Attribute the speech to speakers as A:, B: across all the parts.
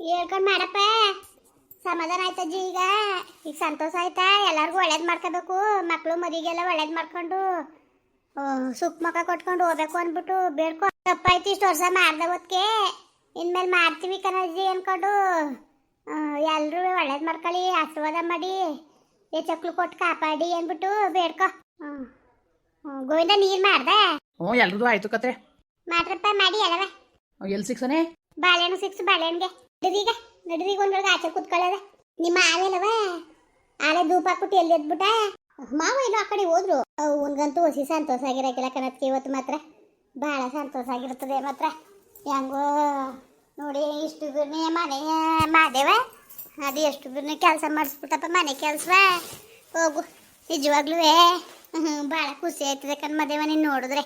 A: ಹೇಳ್ಕೊಂಡ್ ಮಾಡಪ್ಪ. ಸಮಾಧಾನ ಆಯ್ತಜ್ಜಿ ಈಗ? ಈಗ ಸಂತೋಷ ಆಯ್ತಾ? ಎಲ್ಲಾರ್ಗು ಒಳ್ಳೇದು ಮಾಡ್ಕೋಬೇಕು. ಮಕ್ಳು ಮರಿಗೆಲ್ಲ ಒಳ್ಳೇದು ಮಾಡ್ಕೊಂಡು ಸುಖ ಮುಖ ಕೊಟ್ಕೊಂಡು ಹೋಗ್ಬೇಕು ಅಂದ್ಬಿಟ್ಟು ಬೇಡ್ಕೊ. ತಪ್ಪಾಯ್ತು ಇಷ್ಟು ವರ್ಷ ಮಾಡ್ದೆ ಓದ್ಕೆ ಇನ್ಮೇಲೆ ಮಾಡ್ತೀವಿ ಕಣಜ್ಜಿ ಅಂದ್ಕೊಂಡು ಎಲ್ಲರೂ ಒಳ್ಳೇದು ಮಾಡ್ಕೊಳ್ಳಿ ಆಶೀರ್ವಾದ ಮಾಡಿ. ಏ ಚಕ್ಲು ಕೊಟ್ಟು ಕಾಪಾಡಿ ಅಂದ್ಬಿಟ್ಟು ಬೇಡ್ಕೊ. ಹ್ಞೂ ಗೋವಿಂದ ನೀರ್ ಮಾಡ್ದೆ?
B: ಹ್ಞೂ ಎಲ್ರದ್ದು ಆಯ್ತು ಕತೆ
A: ಮಾಡ್ರಪ್ಪ ಮಾಡಿ ಎಲ್ಲವ.
B: ಎಲ್ಲಿ ಸಿಕ್ಸನೆ?
A: ಬಾಳೆಹಣ್ಣು ಸಿಕ್ಸ್ ಬಾಳೆಹಣ್ಣಿಗೆ ನಡ್ರೀಗ ನಡ್ರೀಗ ಒಂದೊಳಗೆ ಆಚೆ ಕುತ್ಕೊಳ್ಳೋದ. ನಿಮ್ಮ ಆವೇಲವ ಆಲೆ ಧೂಪ ಹಾಕ್ಬಿಟ್ಟು ಎಲ್ಲಿ ಎದ್ಬಿಟ್ಟ? ಮಾವ ಇಲ್ಲ ಆ ಕಡೆ ಹೋದ್ರು. ಅವನ್ಗಂತೂ ಸಂತೋಷ ಆಗಿರಾಕಿಲ್ಲ ಕಣತ್ಕೆ, ಇವತ್ತು ಮಾತ್ರ. ಭಾಳ ಸಂತೋಷ ಆಗಿರ್ತದೆ ಮಾತ್ರ. ಹೆಂಗೋ, ನೋಡಿ ಇಷ್ಟು ಬಿರ್ನಿ ಮನೆ, ಮಾದೇವ. ಅದು ಎಷ್ಟು ಬಿರ್ನಿ ಕೆಲಸ ಮಾಡಿಸ್ಬಿಟ್ಟಪ್ಪ ಮನೆ ಕೆಲಸ. ಹೋಗು, ನಿಜವಾಗ್ಲೂ ಭಾಳ ಖುಷಿ ಆಯ್ತದೆ ಕಣ್ ಮದೇವ, ನೀನು ನೋಡಿದ್ರೆ.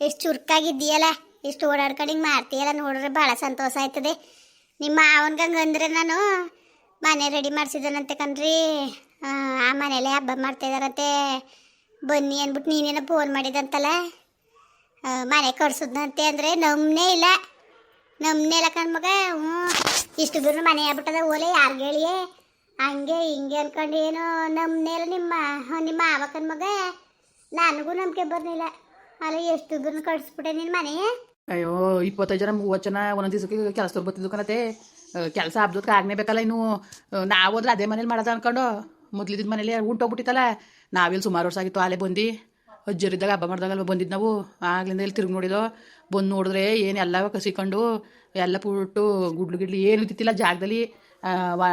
A: ಎಷ್ಟು ಚುರುಕಾಗಿದ್ದೀಯಲ್ಲ, ಎಷ್ಟು ಓಡಾಡ್ಕೊಂಡು ಹಿಂಗೆ ಮಾಡ್ತೀಯಲ್ಲ ನೋಡಿದ್ರೆ ಭಾಳ ಸಂತೋಷ ಆಯ್ತದೆ. ನಿಮ್ಮ ಮಾವನ್ಗಂಗೆ ಅಂದ್ರೆ ನಾನು? ಮನೆ ರೆಡಿ ಮಾಡಿಸಿದನಂತೆ ಕಣ್ರಿ. ಆ ಮನೇಲೆ ಹಬ್ಬ ಮಾಡ್ತಾ ಇದಾರಂತೆ. ಬನ್ನಿ ಅಂದ್ಬಿಟ್ಟು ನೀನೇನೋ ಫೋನ್ ಮಾಡಿದಂತಲ್ಲ? ಮನೆ ಕಳ್ಸುದನಂತೆ ಅಂದರೆ ನಮ್ಮನೇ ಇಲ್ಲ. ನಮ್ಮನೇ ಇಲ್ಲ ಕಣ್ಮಗ ಹ್ಞೂ, ಇಷ್ಟು ಬಿರು ಮನೆ ಆಗ್ಬಿಟ್ಟದ ಓಲೆ ಯಾರಿಗೆ ಹೇಳಿಯೇ ಹಂಗೆ ಹಿಂಗೆ ಅನ್ಕೊಂಡು ಏನು ನಮ್ಮನೇ ಇಲ್ಲ ನಿಮ್ಮ ನಿಮ್ಮ ಮಾವ ಕಣ್ಮಗ ನನಗೂ ನಂಬಿಕೆ ಬರ್ಲಿಲ್ಲ. ಅಲ್ಲ ಎಷ್ಟು ಬಿರು ಕಟ್ಸ್ಬಿಟ್ಟೆ ನಿನ್ನ ಮನೆ?
B: ಅಯ್ಯೋ, ಇಪ್ಪತ್ತೈದು ಜನ ಮೂವತ್ತು ಜನ ಒಂದೊಂದು ದಿವಸಕ್ಕೆ ಕೆಲಸದವ್ರು ಬರ್ತಿದ್ದು ಕೆಲಸ ಹಬ್ದಕ್ಕೆ ಆಗ್ನೇ ಬೇಕಲ್ಲ ಇನ್ನು ನಾವು ಹೋದ್ರೆ ಅದೇ ಮನೇಲಿ ಮಾಡೋದು ಅನ್ಕೊಂಡು. ಮೊದ್ಲಿದ್ದ ಮನೇಲಿ ಉಂಟೋಗ್ಬಿಟ್ಟಿತ್ತಲ್ಲ ನಾವಿಲ್ಲಿ ಸುಮಾರು ವರ್ಷ ಆಗಿತ್ತು ಅಲ್ಲೇ ಬಂದು. ಅಜ್ಜರಿದ್ದಾಗ, ಹಬ್ಬ ಮಾಡಿದಾಗಲ್ಲ ಬಂದಿದ್ದು ನಾವು. ಆಗ್ಲಿಂದ ಇಲ್ಲಿ ತಿರುಗಿ ನೋಡಿದೋ ಬಂದು ನೋಡಿದ್ರೆ ಏನು ಎಲ್ಲ ಕಸಿಕೊಂಡು. ಎಲ್ಲ ಪುಟ್ಟು ಗುಡ್ಲು ಗಿಡ್ಲು ಏನು ಇದ್ದಿತ್ತಿಲ್ಲ ಜಾಗದಲ್ಲಿ.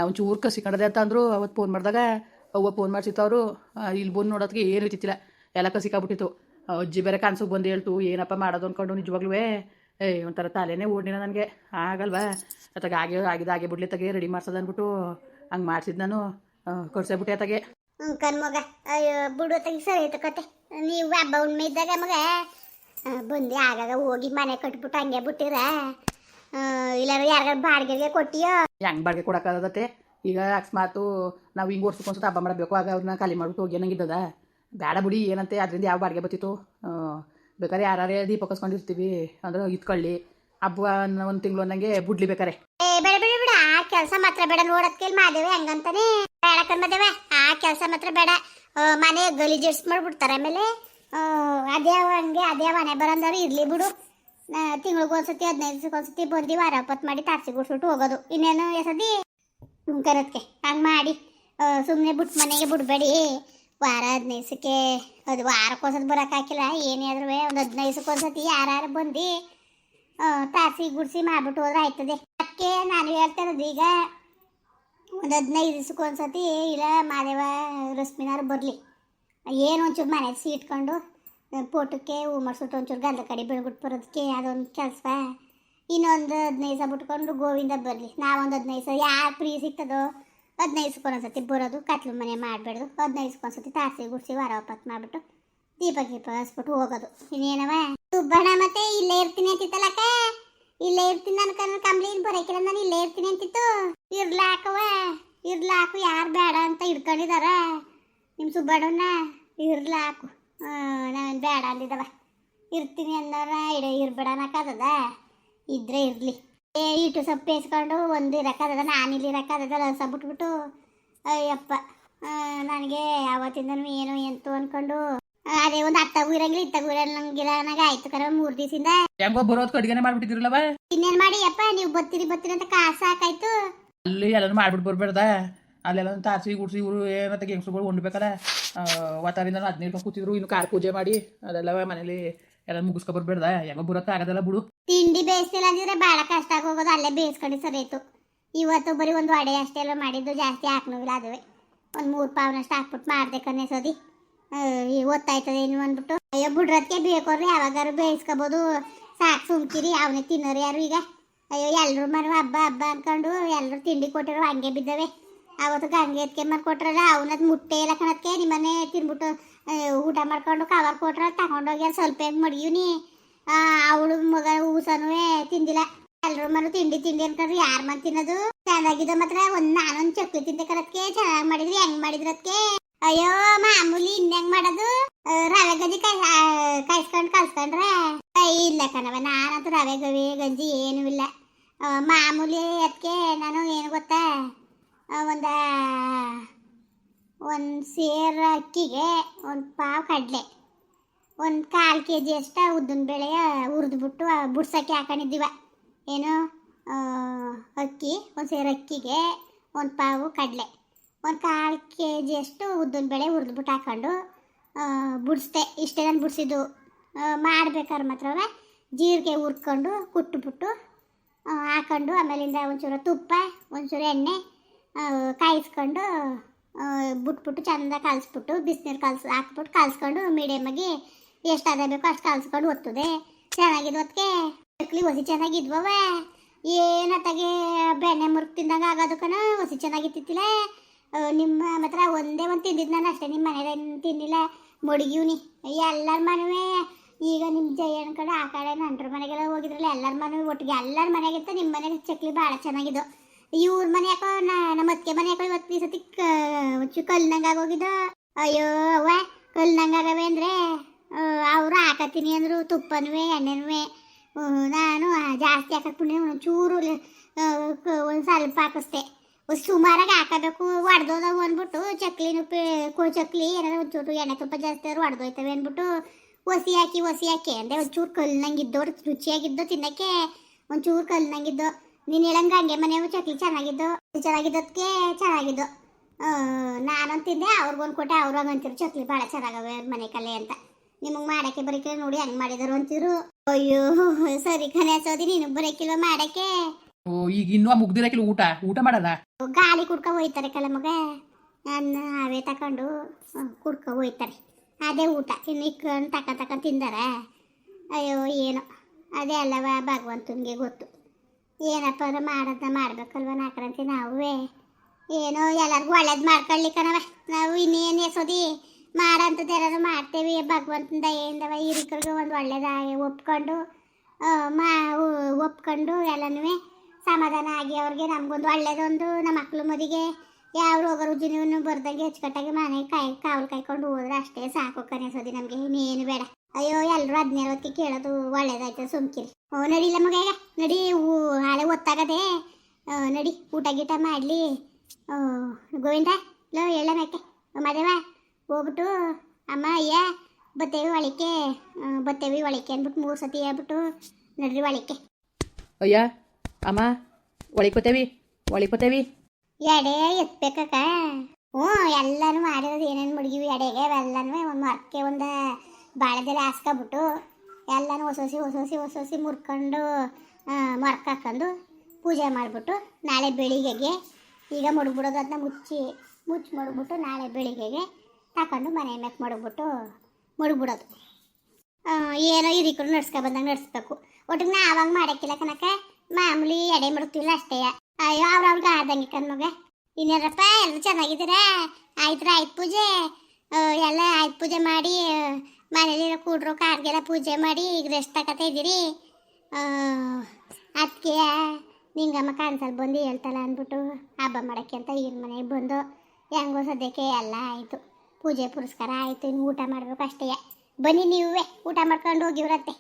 B: ಒಂಚೂರು ಕಸಿಕೊಂಡದೆ ಅಂತ ಅಂದರು. ಅವತ್ತು ಫೋನ್ ಮಾಡಿದಾಗ ಅವ್ವ ಫೋನ್ ಮಾಡ್ಸಿತ್ತವರು ಇಲ್ಲಿ ಬಂದು ನೋಡೋದಕ್ಕೆ ಏನು ಇದ್ದಿತ್ತಿಲ್ಲ. ಎಲ್ಲ ಕಸಿಕಾಗ್ಬಿಟ್ಟಿತ್ತು. ಅಜ್ಜಿ ಬೇರೆ ಕನಸಿಗೆ ಬಂದು ಹೇಳ್ತು ಏನಪ್ಪ ಮಾಡೋದು ಅಂದ್ಕೊಂಡು ನಿಜವಾಗ್ಲೂ ಏ ಒಂಥರ ತಲೆನೇ ಓಡಿನ ನನಗೆ. ಆಗಲ್ವಾ? ಅತ್ತಾಗ ಆಗಿ ಆಗಿದ ಆಗಿ ಬಿಡ್ಲಿ ತಗೆ ರೆಡಿ ಮಾಡ್ಸೋದು ಅಂದ್ಬಿಟ್ಟು ಹಂಗೆ ಮಾಡ್ಸಿದ್ದು ನಾನು. ಕೊಡ್ಸೇಬಿಟ್ಟೆ ಅತ್ತಾಗೆ.
A: ಹ್ಞೂ ಕಣ್ಮಗ ಅಯ್ಯೋ ಬಿಡು ತೆಗಿ ಸರಿ ಆಯ್ತು ಕತೆ. ನೀವು ಹಬ್ಬ ಉಣ್ಮೆ ಇದ್ದಾಗ ಮಗ ಬಂದು ಆಗಾಗ ಹೋಗಿ ಮನೆ ಕಟ್ಬಿಟ್ಟು ಹಂಗೆ ಬಿಟ್ಟಿರ. ಇಲ್ಲಾರು ಯಾರಿಗಾರು ಬಾಡಿಗೆಗೆ ಕೊಟ್ಟಿಯೋ?
B: ಹೆಂಗೆ ಬಾಡಿಗೆ ಕೊಡೋಕ್ಕಾಗತ್ತೆ ಈಗ ಅಕಸ್ಮಾತು ನಾವು ಹಿಂಗೆ ವರ್ಷಕ್ಕೊಂದ್ಸತ ಹಬ್ಬ ಮಾಡಬೇಕು ಆಗ ಅವ್ರನ್ನ ಖಾಲಿ ಮಾಡ್ಬಿಟ್ಟು ಹೋಗಿ ನಂಗಿದ್ದದ ಬೇಡ ಬಿಡಿ ಏನಂತೆ ಅದರಿಂದ ಯಾವ ಬಾಡಿಗೆ ಬತ್ತಿತ್ತು ಬೇಕಾದ್ರೆ ಯಾರೇ ದೀಪ ಕಸ್ಕೊಂಡಿರ್ತೀವಿ ಅಂದ್ರೆ ಇತ್ಕೊಳ್ಳಿ ಹಬ್ಬ ಒಂದು ತಿಂಗಳು ಅನ್ನಂಗೆ ಬುಡ್ಲಿ ಬೇಕಾರೆ.
A: ಬೇಡ ಬೇಡ ಬೇಡ. ಆ ಕೆಲಸ ಮಾತ್ರ ಬೇಡ. ನೋಡಕ್ಕೆ ಕೇಳಿ ಮಾದೇವೆ ಹಂಗಂತಾನೆ. ಬೇಡ ಕಣ್ಮದೇವೆ ಆ ಕೆಲಸ ಮಾತ್ರ ಬೇಡ. ಮನೆ ಗಲೀಜಿಡ್ಸ್ ಮಾಡ್ಬಿಡ್ತಾರೆ ಆಮೇಲೆ ಆ, ಅದೇ ಹಂಗೆ ಅದೇ ಮನೆ ಬರಂದವ್ರು ಇರ್ಲಿ ಬಿಡು. ತಿಂಗ್ಳಿಗೆ ಒಂದ್ಸತಿ ಹದಿನೈದು ಒಂದ್ಸತಿ ಬಂದು ವಾರ ಒಪ್ಪತ್ತು ಮಾಡಿ ತಾರ್ಸಿ ಗುಡ್ಸ್ಬಿಟ್ಟು ಹೋಗೋದು. ಇನ್ನೇನು ಎಸದಿ? ಕರೋದಕ್ಕೆ ಹಂಗೆ ಮಾಡಿ. ಸುಮ್ಮನೆ ಬಿಟ್ಟು ಮನೆಗೆ ಬಿಡಬೇಡಿ. ವಾರ ಹದಿನೈದು ದಿವಸಕ್ಕೆ ಅದು ವಾರಕ್ಕೊಂದ್ಸತಿ ಬರೋಕೆ ಹಾಕಿಲ್ಲ. ಏನೇ ಆದ್ರೂ ಒಂದು ಒಂದ್ಸತಿ ಯಾರು ಬಂದು ತಾಸಿ ಗುಡಿಸಿ ಮಾಡಿಬಿಟ್ಟು ಹೋದ್ರೆ ಆಯ್ತದೆ. ಅದಕ್ಕೆ ನಾನು ಹೇಳ್ತಾ ಇರೋದು, ಈಗ ಒಂದು ಹದಿನೈದು ದಿವ್ಸಕ್ಕೆ ಒಂದ್ಸತಿ ಇಲ್ಲ ಮಾದೇವ ರಶ್ಮಿನಾರು ಬರಲಿ. ಏನು ಒಂಚೂರು ಮನೆ ಸೀಟ್ಕೊಂಡು ಪೋಟಕ್ಕೆ ಹೂ ಮಾಡಿಸ್ಬಿಟ್ಟು ಒಂಚೂರು ಗಂಧ ಕಡೆ ಬೆಳ್ಬಿಟ್ಟು ಬರೋದಕ್ಕೆ ಅದೊಂದು ಕೆಲಸ ಇನ್ನೊಂದು ಹದಿನೈದು ಬಿಟ್ಕೊಂಡು ಗೋವಿಂದ ಬರಲಿ. ನಾವೊಂದು ಹದಿನೈದು ಯಾರು ಫ್ರೀ ಸಿಗ್ತದೋ ಹದಿನೈದು ಸತಿ ಬರೋದು, ಕತ್ಲು ಮನೆ ಮಾಡಬೇಡ್ದು, ಹದಿನೈದು ಒಂದ್ಸತಿ ತಾಸಿ ಗುಡಿಸಿ ವಾರ ಒಪ್ಪತ್ತು ಮಾಡಿಬಿಟ್ಟು ದೀಪ ಗೀಪ ಹಸ್ಬಿಟ್ಟು ಹೋಗೋದು. ಇನ್ನೇನವ? ಸುಬ್ಬಣ್ಣ ಮತ್ತೆ ಇಲ್ಲೇ ಇರ್ತೀನಿ ಅಂತಿತ್ತಲ್ಲಕ್ಕ ಇಲ್ಲೇ ಇರ್ತೀನಿ ಕಣ್ಣು ಕಂಬ್ಲಿ ಬರೋಕಿಲ್ಲ ನಾನು ಇಲ್ಲೇ ಇರ್ತೀನಿ ಅಂತಿತ್ತು. ಇರ್ಲಾಕವ ಇರ್ಲಾಕು ಯಾರು ಬೇಡ ಅಂತ ಹಿಡ್ಕೊಂಡಿದಾರ? ನಿಮ್ಮ ಸುಬ್ಬಣ್ಣನ ಇರ್ಲಾಕು. ನಾನು ಬೇಡ ಅಂದಿದ್ದವ. ಇರ್ತೀನಿ ಅಂದವ ಇಡ ಇರ್ಬೇಡ ಅನ್ನಕ್ಕಾಗದ ಇದ್ರೆ ಇರಲಿ. ಏ ಇಟ್ಟು ಸೊಪ್ಪು ಬೇಯಿಸ್ಕೊಂಡು ಒಂದು ಅದ ನಾನಿಲ್ಲಿ ಇಲ್ಲಿ ಇರೋಕ್ಕಾಗದ ಸೊಪ್ಪು ಬಿಟ್ಬಿಟ್ಟು ಅಯ್ಯಪ್ಪ ನನಗೆ ಅವತ್ತಿಂದನೂ ಏನು ಎಂತು ಅನ್ಕೊಂಡು ಅದೇ ಒಂದು ಅತ್ತಾಗೂ ಇರಂಗಿಲ್ಲ ಇತ್ತಾಗೂ ಇರಂಗಿಲ್ಲ ನನಗೆ ಆಯ್ತು ಕರ ಮೂರು ದಿವಸದಿಂದ.
B: ಹೆಂಗೋ ಬರೋದು ಕಡ್ಗೆನೆ ಮಾಡ್ಬಿಟ್ಟಿದ್ರಲ್ಲವ?
A: ಇನ್ನೇನು ಮಾಡಿ ಅಪ್ಪ ನೀವು ಬರ್ತೀರಿ ಬರ್ತೀರಿ ಅಂತ ಕಾಸು ಸಾಕಾಯ್ತು
B: ಅಲ್ಲಿ ಎಲ್ಲಾನು ಮಾಡ್ಬಿಟ್ಟು ಬರ್ಬೇಡ್ದ. ಅಲ್ಲೆಲ್ಲ ತಾಸಿ ಗುಡ್ಸಿ ಇವರು ಏನಂತ ಹೆಂಗಸ್ರುಗಳು ಉಣ್ಬೇಕಲ್ಲ ವಾತಾರಿಂದ ಹದಿನೈದು ಕೂತಿದ್ರು ಇನ್ನು ಕಾರ್ ಪೂಜೆ ಮಾಡಿ ಅದೆಲ್ಲ ಮನೇಲಿ ಎಲ್ಲ ಮುಗಿಸ್ಕೊ ಬರ್ಬೇಡ್ದ ಹೆಂಗೋ ಬರೋತ್ತ ಆಗದಲ್ಲ ಬಿಡು
A: ತಿಂಡಿ ಬೇಯಿಸ್ತಿಲ್ಲ ಅಂದಿದ್ರೆ ಬಹಳ ಕಷ್ಟ ಆಗೋದು ಹೋಗೋದು ಅಲ್ಲೇ ಬೇಯಿಸ್ಕೊಂಡು ಸರಿತು ಇವತ್ತು ಬರೀ ಒಂದು ವಡೆ ಅಷ್ಟೇ ಎಲ್ಲ ಮಾಡಿದ್ದು ಜಾಸ್ತಿ ಹಾಕ್ನೋಗಿಲ್ಲ ಅದುವೆ ಒಂದು ಮೂರು ಪಾವನಷ್ಟು ಹಾಕ್ಬಿಟ್ಟು ಮಾಡ್ದೆ ಸೋದಿ ಓದ್ತಾಯ್ತದೆ ಇನ್ನು ಅಂದ್ಬಿಟ್ಟು ಅಯ್ಯೋ ಬಿಡ್ರದ್ಕೆ ಬೇಕೋರು ಯಾವಾಗಾರು ಬೇಯಿಸ್ಕೋಬೋದು ಸಾಕು ಸುಮ್ಕಿರಿ ಅವನೇ ತಿನ್ನೋರು ಯಾರು ಈಗ ಅಯ್ಯೋ ಎಲ್ಲರೂ ಮರು ಹಬ್ಬ ಹಬ್ಬ ಅನ್ಕೊಂಡು ಎಲ್ಲರೂ ತಿಂಡಿ ಕೊಟ್ಟಿರೋ ಹಂಗೆ ಬಿದ್ದವೆ ಅವತ್ತು ಗಂಗೆ ಎತ್ಕೆ ಮಾಡಿ ಕೊಟ್ರಲ್ಲ ಅವನದ್ ಮುಟ್ಟೆ ಇಲ್ಲ ಕಣಕ್ಕೆ ನಿಮ್ಮನೆ ತಿನ್ಬಿಟ್ಟು ಊಟ ಮಾಡ್ಕೊಂಡು ಕವರ್ ಕೊಟ್ರ ತಗೊಂಡೋಗಿ ಅಲ್ಲಿ ಸ್ವಲ್ಪ ಹೆಂಗೆ ಮಡಿಯೂನಿ ಅವಳು ಮಗ ಊಸನೂ ತಿಂದಿಲ್ಲ. ಎಲ್ಲರೂ ಮನು ತಿಂಡಿ ತಿಂಡಿ ಅನ್ಕೊಂಡ್ರೆ, ಯಾರ ಮನ್ ತಿನ್ನೋದು? ಚೆನ್ನಾಗಿದ್ದು ಮಾತ್ರ ಒಂದ್ ನಾನೊಂದ್ ಚಕ್ಲಿ ತಿಂದೆ ಕರತ್ಕೆ ಚೆನ್ನಾಗಿ ಮಾಡಿದ್ರಿ, ಹೆಂಗ್ ಮಾಡಿದ್ರತ್ಕೆ ಅಯ್ಯೋ, ಮಾಮೂಲಿ ಇನ್ನೆಂಗ್ ಮಾಡೋದು? ರವೆ ಗಂಜಿ ಕಾಯಿಸ್ಕೊಂಡ್ ಕಲ್ಸ್ಕೊಂಡ್ರೆ? ಇಲ್ಲ ಕಣವ ನಾನಂತೂ ರವೆ ಗವಿ, ಗಂಜಿ ಏನೂ ಇಲ್ಲ. ಮಾಮೂಲಿ ಅದಕ್ಕೆ ನಾನು ಏನು ಗೊತ್ತಾ? ಒಂದು ಒಂದು ಸೇರ ಅಕ್ಕಿಗೆ ಒಂದು ಪಾವು ಕಡಲೆ. ಒಂದು ಕಾಲು ಕೆ ಜಿ ಅಷ್ಟು ಉದ್ದಿನ ಬೇಳೆಯ ಹುರಿದ್ಬಿಟ್ಟು ಬುಡ್ಸಕ್ಕೆ ಹಾಕೊಂಡಿದ್ದೀವ. ಏನು? ಅಕ್ಕಿ ಒಂದು ಸೇರು ಅಕ್ಕಿಗೆ ಒಂದು ಪಾವು ಕಡಲೆ. ಒಂದು ಕಾಲು ಕೆ ಜಿ ಅಷ್ಟು ಉದ್ದಿನ ಬೇಳೆ ಹುರಿದ್ಬಿಟ್ಟು ಹಾಕೊಂಡು ಬುಡಿಸ್ದೆ. ಇಷ್ಟೇ ನಾನು ಬುಡಿಸಿದ್ದು. ಮಾಡ್ಬೇಕಾದ್ರೆ ಮಾತ್ರ ಜೀರಿಗೆ ಹುರ್ಕೊಂಡು ಕುಟ್ಬಿಟ್ಟು ಆ, ಹಾಕೊಂಡು ಆಮೇಲಿಂದ ಒಂಚೂರು ತುಪ್ಪ ಒಂಚೂರು ಎಣ್ಣೆ ಕಾಯಿಸ್ಕೊಂಡು ಬಿಟ್ಬಿಟ್ಟು ಚಂದ ಕಲಿಸ್ಬಿಟ್ಟು ಬಿಸಿನೀರು ಕಲಸ, ಹಾಕ್ಬಿಟ್ಟು ಕಲ್ಸ್ಕೊಂಡು ಮೀಡಿಯಮಾಗಿ ಎಷ್ಟು ಅದ ಬೇಕೋ ಅಷ್ಟು ಕಲ್ಸ್ಕೊಂಡು ಒತ್ತದೆ. ಚೆನ್ನಾಗಿದ್ದು ಅದಕ್ಕೆ ಚಕ್ಲಿ ಹೊಸಿ ಚೆನ್ನಾಗಿದ್ವವ ಏನತ್ತಾಗೆ ಬೆಣ್ಣೆ ಮುರುಕ್ ತಿಂದಂಗೆ ಆಗೋದು ಹೊಸಿ ಚೆನ್ನಾಗಿತ್ತಿಲ್ಲ ನಿಮ್ಮ ಮಾತ್ರ ಒಂದೇ ಒಂದು ತಿಂದಿದ್ದು ನಾನು ಅಷ್ಟೇ, ನಿಮ್ಮ ಮನೆಯಲ್ಲಿ ತಿನ್ನಿಲ್ಲ. ಮುಡುಗಿವ್ನಿ. ಎಲ್ಲರ ಮನೆ ಈಗ ನಿಮ್ಮ ಜಯಣ್ಣ ಕಡೆ ಆ ಕಡೆ ನಂಟ್ರ ಮನೆಗೆಲ್ಲ ಹೋಗಿದ್ರಲ್ಲ, ಎಲ್ಲರ ಮನೆ ಒಟ್ಟಿಗೆ. ಎಲ್ಲರ ಮನೆಗಿಂತ ನಿಮ್ಮ ಮನೆಗೆ ಚಕ್ಲಿ ಭಾಳ ಚೆನ್ನಾಗಿದ್ದು. ಇವ್ರ ಮನೆ ಯಾಕೋ ನಮ್ಮ ಅತ್ತಿಗೆ ಮನೆ ಯಾಕೋ ಇವತ್ತು ಈ ಸತಿ ಕಲ್ನಂಗೆ ಆಗೋಗಿದ್ದು. ಅಯ್ಯೋ, ಅವ್ವ, ಕಲ್ನಂಗೆ ಆಗವೆ ಅಂದರೆ ಅವರು ಹಾಕತ್ತೀನಿ ಅಂದರು ತುಪ್ಪನೂ ಎಣ್ಣೆನೂ ನಾನು ಜಾಸ್ತಿ ಹಾಕಕ್ಕೆ ಚೂರು ಒಂದು ಸ್ವಲ್ಪ ಹಾಕಿಸ್ದೆ. ಸುಮಾರಾಗಿ ಹಾಕಬೇಕು, ಒಡೆದೋದವು ಅಂದ್ಬಿಟ್ಟು ಚಕ್ಲಿನೂ ಕೋ ಚಕ್ಲಿ ಏನಾದ್ರು ಒಂಚೂರು ಎಣ್ಣೆ ತುಪ್ಪ ಜಾಸ್ತಿ ಆದ್ರೂ ಒಡೆದೋಯ್ತವೆ ಅಂದ್ಬಿಟ್ಟು, ಒಸಿ ಹಾಕಿ ಒಸಿ ಹಾಕಿ ಅಂದರೆ ಒಂಚೂರು ಕಲ್ನಂಗಿದ್ದೋ ರುಚಿಯಾಗಿದ್ದೋ ತಿನ್ನಕ್ಕೆ, ಒಂಚೂರು ಕಲ್ನಂಗಿದ್ದು ನೀನು ಹೇಳಂಗ ಹಂಗೆ ಮನೆಯವು ಚಕ್ಲಿ ಚೆನ್ನಾಗಿದ್ದು ಚೆನ್ನಾಗಿದ್ದಕ್ಕೆ ಚೆನ್ನಾಗಿದ್ದು. ನಾನೊಂದು ತಿಂದೆ ಅವ್ರಿಗೊಂದು ಕೊಟ್ಟೆ ಅವ್ರು ಹಂಗಂತಿರು ಚಕ್ಲಿ ಭಾಳ ಚೆನ್ನಾಗವೆ ಮನೆ ಕಲೆ ಅಂತ. ನಿಮಗೆ ಮಾಡಕ್ಕೆ ಬರೀಕಿಲ್ಲ ನೋಡಿ ಹೆಂಗೆ ಮಾಡಿದರು ಅಂತಿರು ಅಯ್ಯೋ ಸರಿ ಕನೆ ಸೋದಿ ನೀನು ಬರೀಕಿಲ್ವ ಮಾಡಕ್ಕೆ?
B: ಓ ಈಗ ಇನ್ನೂ ಮುಗ್ದಿರಕಿಲ್ಲ ಊಟ ಊಟ ಮಾಡಲ್ಲ?
A: ಗಾಳಿ ಕುಡ್ಕ ಹೋಯ್ತಾರೆ ಕಲ ಮಗ. ನಾವೇ ಅವೇ ತಕೊಂಡು ಕುಡ್ಕ ಹೋಯ್ತಾರೆ. ಅದೇ ಊಟ ಇನ್ನು ಇಕ್ಕೊಂಡು ತಕ ತಕ ತಿಂದಾರ. ಅಯ್ಯೋ ಏನೋ. ಅದೇ ಅಲ್ಲವಾ ಭಗವಂತನಿಗೆ ಗೊತ್ತು. ಏನಪ್ಪ ಅಂದ್ರೆ ಮಾಡೋದನ್ನ ಮಾಡ್ಬೇಕಲ್ವ ನಾಲ್ಕರಂತೆ ನಾವೇ? ಏನೋ ಎಲ್ಲರಿಗೂ ಒಳ್ಳೇದು ಮಾಡ್ಕೊಳ್ಳಿಕ್ಕನವ ನಾವು ಇನ್ನೇನು ಎಸೋದಿ? ಮಾಡೋಂಥದ್ದು ಏನಾದ್ರು ಮಾಡ್ತೇವೆ. ಭಗವಂತನ ದಯೆಯಿಂದವ ಹಿರಿಕರಿಗೆ ಒಂದು ಒಳ್ಳೇದಾಗಿ ಒಪ್ಕೊಂಡು ಮಾ ಒಪ್ಕೊಂಡು ಎಲ್ಲನೂ ಸಮಾಧಾನ ಆಗಿ ಅವ್ರಿಗೆ ನಮಗೊಂದು ಒಳ್ಳೇದೊಂದು ನಮ್ಮ ಮಕ್ಕಳು ಮದಿಗೆ ಯಾವ ರೋಗ ರುಜಿನವನ್ನು ಬರ್ದಂಗೆ ಅಚ್ಚುಕಟ್ಟಾಗಿ ಮನೆ ಕಾಯಿ, ಕಾವಲು ಕಾಯ್ಕೊಂಡು ಹೋದ್ರೆ ಅಷ್ಟೇ ಸಾಕು ಕನೆಸೋದಿ ನಮಗೆ. ಇನ್ನೇನು ಬೇಡ. ಅಯ್ಯೋ ಎಲ್ಲರೂ ಹದಿನೇಳು ಹೊತ್ತಿಗೆ ಕೇಳೋದು ಒಳ್ಳೇದಾಯ್ತು ಸುಮ್ಕಿರಿ. ಓ ನಡಿಲ್ಲ ಮಗ ಈಗ? ನಡಿ ಹಾಳೆ ಒತ್ತಾಗದೆ. ನಡಿ ಊಟ ಗೀಟ ಮಾಡಲಿ. ಗೋವಿಂದ ಲೋ ಹೇಳ ಮೇಕೆ. ಮದೇವ ಹೋಗ್ಬಿಟ್ಟು ಅಮ್ಮ ಅಯ್ಯ ಬತ್ತೇವಿ ಒಳಿಕೆ ಬತ್ತೇವಿ ಒಳಿಕೆ ಅಂದ್ಬಿಟ್ಟು ಮೂರು ಸತಿ ಹೇಳ್ಬಿಟ್ಟು ನಡ್ರಿ ಒಳಿಕೆ
B: ಅಯ್ಯ ಅಮ್ಮ ಒಳಿಕೋತೇವಿ ಒಳಿಕೋತೇವಿ
A: ಎಡೆ ಎತ್ಬೇಕಕ್ಕ. ಹ್ಞೂ ಎಲ್ಲನೂ ಮಾಡಿರೋದು ಏನೇನು ಮುಡ್ಗಿವಿ ಎಡೆಗೆ ಎಲ್ಲನೂ ಒಂದು ಮರಕ್ಕೆ ಒಂದು ಬಾಳೆದೆಲೆ ಹಾಸ್ಕೊಬಿಟ್ಟು ಎಲ್ಲನೂ ಹೊಸೊಸಿ ಹೊಸಿ ಹೊಸೊಸಿ ಹೊಸ ಹೊಸಿ ಮುರ್ಕೊಂಡು ಮರ್ಕಾಕೊಂಡು ಪೂಜೆ ಮಾಡಿಬಿಟ್ಟು ನಾಳೆ ಬೆಳಿಗ್ಗೆಗೆ ಈಗ ಮುಡ್ಬಿಡೋದು ಅದನ್ನ ಮುಚ್ಚಿ ಮುಚ್ಚಿ ಮಡಗ್ಬಿಟ್ಟು ನಾಳೆ ಬೆಳಿಗ್ಗೆಗೆ ತಗೊಂಡು ಮನೆ ಮೇಲೆ ಮಡಗ್ಬಿಟ್ಟು ಮುಡ್ಬಿಡೋದು ಏನೋ ಹಿರಿಕರು ನಡ್ಸ್ಕೊ ಬಂದಂಗೆ ನಡ್ಸ್ಬೇಕು. ಒಟ್ಟಿಗೆ ನಾ ಆವಾಗ ಮಾಡಕ್ಕಿಲ್ಲ ಕನಕ ಮಾಮೂಲಿ ಎಡೆ ಮಡಗ್ತಿಲ್ಲ ಅಷ್ಟೇ. ಅಯ್ಯೋ ಅವ್ರವ್ರಿಗೆ ಆದಂಗೆ ಕಣ್ಮಗ ಇನ್ನೇನಪ್ಪ ಎಲ್ಲರೂ ಚೆನ್ನಾಗಿದ್ದೀರಾ? ಆಯ್ತು ಆಯ್ತು ಪೂಜೆ? ಎಲ್ಲ ಆಯ್ತು ಪೂಜೆ ಮಾಡಿ ಮನೇಲಿರೋ ಕೂಡ್ರು ಕಾರ್ಗೆಲ್ಲ ಪೂಜೆ ಮಾಡಿ ಈಗ ರೆಸ್ಟ್ ತಗೋತಾ ಇದ್ದೀರಿ? ಅದಕ್ಕೆ ನಿಂಗಮ್ಮ ಕಾನ್ಸಲ್ ಬಂದು ಹೇಳ್ತಲ್ಲ ಅಂದ್ಬಿಟ್ಟು ಹಬ್ಬ ಮಾಡೋಕ್ಕೆ ಅಂತ ಈಗಿನ ಮನೆಗೆ ಬಂದು ಹೆಂಗೋ ಸದ್ಯಕ್ಕೆ ಎಲ್ಲ ಆಯಿತು. ಪೂಜೆ ಪುರಸ್ಕಾರ ಆಯಿತು, ಇನ್ನು ಊಟ ಮಾಡಬೇಕು ಅಷ್ಟೇ. ಬನ್ನಿ ನೀವೇ, ಊಟ ಮಾಡ್ಕೊಂಡು ಹೋಗಿವ್ರತ್ತೆ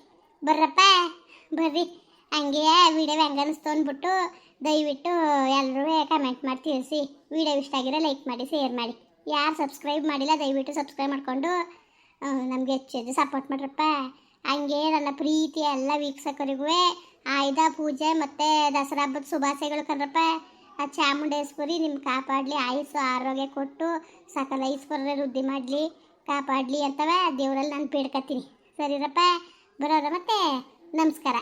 A: ಬರ್ರಪ್ಪ, ಬರ್ರಿ. ಹಂಗೆ ವಿಡಿಯೋ ಹೆಂಗೆ ಅನಿಸ್ತು ಅಂದ್ಬಿಟ್ಟು ದಯವಿಟ್ಟು ಎಲ್ಲರೂ ಕಮೆಂಟ್ ಮಾಡಿ ತಿಳಿಸಿ. ವಿಡಿಯೋ ಇಷ್ಟ ಆಗಿರೋ ಲೈಕ್ ಮಾಡಿ ಶೇರ್ ಮಾಡಿ. ಯಾರು ಸಬ್ಸ್ಕ್ರೈಬ್ ಮಾಡಿಲ್ಲ ದಯವಿಟ್ಟು ಸಬ್ಸ್ಕ್ರೈಬ್ ಮಾಡಿಕೊಂಡು ನಮಗೆ ಹೆಚ್ಚು ಸಪೋರ್ಟ್ ಮಾಡ್ರಪ್ಪ. ಹಂಗೆ ನನ್ನ ಪ್ರೀತಿ ಎಲ್ಲ ವೀಕ್ಷಕರಿಗೂ ಆಯುಧ ಪೂಜೆ ಮತ್ತು ದಸರಾ ಹಬ್ಬದ ಶುಭಾಶಯಗಳು ಕಣ್ರಪ್ಪ ಆ, ಚಾಮುಂಡೇಶ್ವರಿ ನಿಮ್ಮ ಕಾಪಾಡಲಿ, ಆಯುಸ್ಸು ಆರೋಗ್ಯ ಕೊಟ್ಟು ಸಕಲ ಈಶ್ವರರ ವೃದ್ಧಿ ಮಾಡಲಿ, ಕಾಪಾಡಲಿ ಅಂತವ ದೇವರಲ್ಲಿ ನಾನು ಬೇಡ್ಕತ್ತೀನಿ ಸರಿರಪ್ಪ? ಬರೋರ ಮತ್ತೆ ನಮಸ್ಕಾರ.